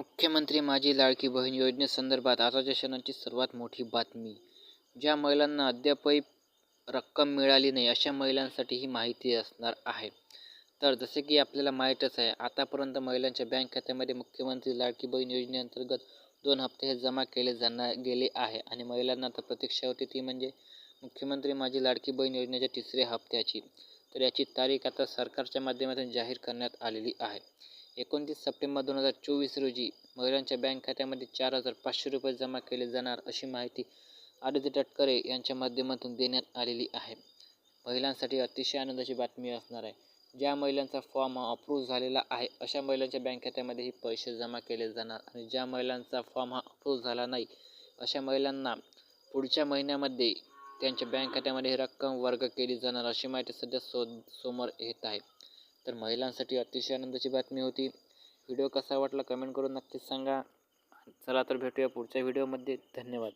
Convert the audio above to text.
मुख्यमंत्री माझी लाडकी बहीण योजनेसंदर्भात आताच्या क्षणाची सर्वात मोठी बातमी. ज्या महिलांना अद्यापही रक्कम मिळाली नाही अशा महिलांसाठी ही माहिती असणार आहे. तर जसे की आपल्याला माहीतच आहे आतापर्यंत महिलांच्या बँक खात्यामध्ये मुख्यमंत्री लाडकी बहीण योजनेअंतर्गत दोन हप्ते हे जमा केले जाणार गेले आहे आणि महिलांना आता प्रतीक्षा होती ती म्हणजे मुख्यमंत्री माझी लाडकी बहीण योजनेच्या तिसऱ्या हप्त्याची. तर याची तारीख आता सरकारच्या माध्यमातून जाहीर करण्यात आलेली आहे. एकोणतीस सप्टेंबर दोन हजार चोवीस रोजी महिलांच्या बँक खात्यामध्ये चार हजार पाचशे रुपये जमा केले जाणार अशी माहिती आदित्य तटकरे यांच्या माध्यमातून देण्यात आलेली आहे. महिलांसाठी अतिशय आनंदाची बातमी असणार आहे. ज्या महिलांचा फॉर्म हा अप्रूव्ह झालेला आहे अशा महिलांच्या बँक खात्यामध्ये हे पैसे जमा केले जाणार आणि ज्या महिलांचा फॉर्म हा अप्रूव्ह झाला नाही अशा महिलांना पुढच्या महिन्यामध्ये त्यांच्या बँक खात्यामध्ये ही रक्कम वर्ग केली जाणार अशी माहिती सध्या सो समोर येत आहे. तर महिलांसाठी अतिशय आनंदाची बातमी होती. व्हिडिओ कसा वाटला कमेंट करून नक्कीच सांगा. चला तर भेटूया पुढच्या व्हिडिओमध्ये. धन्यवाद.